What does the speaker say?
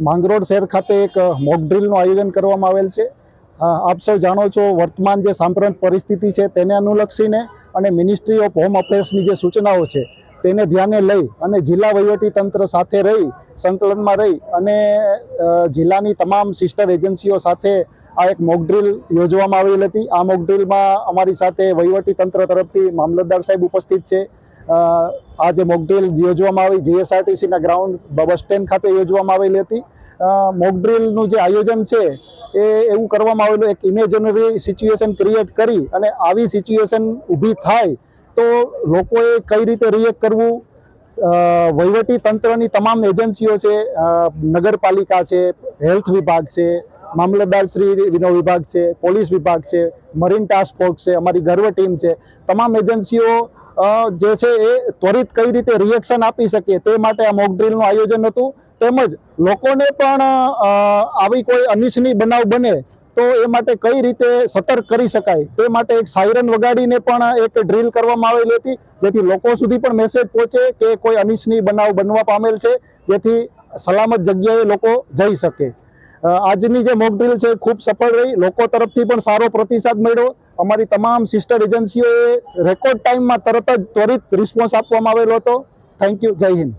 માંગરોળ શહેર ખાતે એક મોક ડ્રીલનું આયોજન કરવામાં આવેલ છે. આપ સૌ જાણો છો વર્તમાન જે સાંપ્રત પરિસ્થિતિ છે તેને અનુલક્ષીને અને મિનિસ્ટ્રી ઓફ હોમ અફેર્સની જે સૂચનાઓ છે તેને ધ્યાને લઈ અને જિલ્લા તંત્ર સાથે રહી, સંકલનમાં રહી અને જિલ્લાની તમામ સિસ્ટર એજન્સીઓ સાથે આ એક મોકડ્રીલ યોજવામાં આવેલ હતી. આ મોકડ્રીલમાં અમારી સાથે વહીવટી તંત્ર તરફથી મામલતદાર સાહેબ ઉપસ્થિત છે. આ જે મોક યોજવામાં આવી જીએસઆરટીસીના ગ્રાઉન્ડ બસ સ્ટેન્ડ ખાતે યોજવામાં આવેલી હતી. મોકડ્રીલનું જે આયોજન છે, એ એવું કરવામાં આવેલું, એક ઇમેજનરી સિચ્યુએશન ક્રિએટ કરી અને આવી સિચ્યુએશન ઊભી થાય તો લોકોએ કઈ રીતે રિએક્ટ કરવું? વહીવટી તંત્રની તમામ એજન્સીઓ છે નગરપાલિકા છે હેલ્થ વિભાગ છે મામલતદાર શ્રી વિનો વિભાગ છે, પોલીસ વિભાગ છે, મરીન ટાસ્ક ફોર્સ છે, અમારી ગર્વ ટીમ છે. તમામ એજન્સીઓ જે છે એ ત્વરિત કઈ રીતે રિએક્શન આપી શકે તે માટે આ મોકડ્રીલનું આયોજન હતું. તેમજ લોકોને પણ આવી કોઈ અનિચ્છનીય બનાવ બને તો એ માટે કઈ રીતે સતર્ક કરી શકાય તે માટે એક સાયરન વગાડીને પણ એક ડ્રીલ કરવામાં આવેલી હતી. જેથી લોકો સુધી પણ મેસેજ પહોંચે કે કોઈ અનિચ્છનીય બનાવ બનવા પામેલ છે. જેથી સલામત જગ્યાએ લોકો જઈ શકે. આજની જે મોક ડ્રીલ છે ખૂબ સફળ રહી. લોકો તરફથી પણ સારો પ્રતિસાદ મળ્યો. અમારી તમામ સિસ્ટર એજન્સીઓએ રેકોર્ડ ટાઈમમાં તરત જ ત્વરિત રિસ્પોન્સ આપવામાં આવેલો હતો. થેન્ક યુ જય હિન્દ.